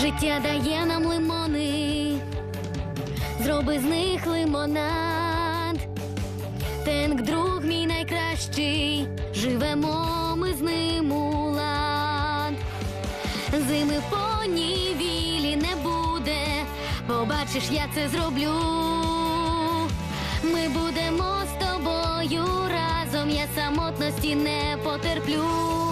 Життя дає нам лимони, зроби з них лимонад. Тенк друг мій найкращий, живемо ми з ним у лад. Зими понівілі не буде, побачиш, я це зроблю. Ми будемо з тобою разом, я самотності не потерплю.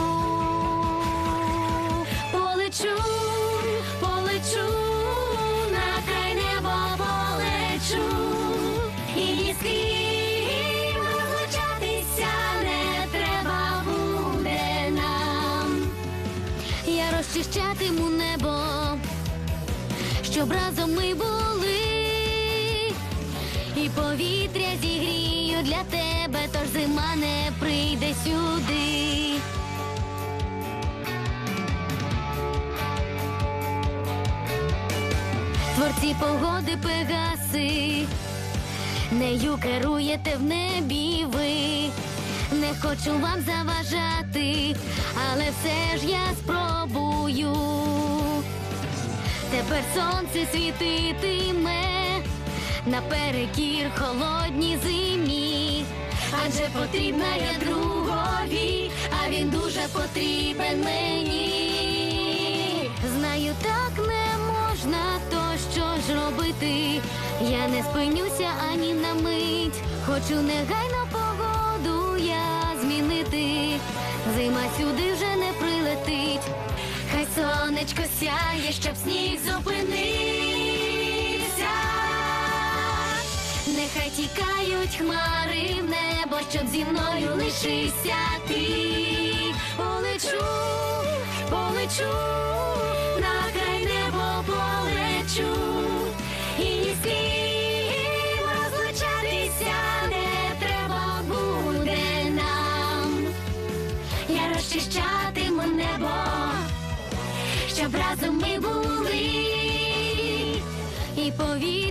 Я розчищатиму небо, щоб разом ми були, і повітря зігрію для тебе, тож зима не прийде сюди. Творці погоди пегаси, нею керуєте в небі ви. Хочу вам заважати, але все ж я спробую. Тепер сонце світитиме наперекір холодній зимі. Адже потрібна я другові, а він дуже потрібен мені. Знаю, так не можна, то що ж робити? Я не спинюся ані на мить, хочу негайно погоду сонечко сяє, щоб сніг зупинився. Нехай тікають хмари в небо, щоб зі мною лишися ти. Полечу, полечу, на щоб разом ми були і повірили.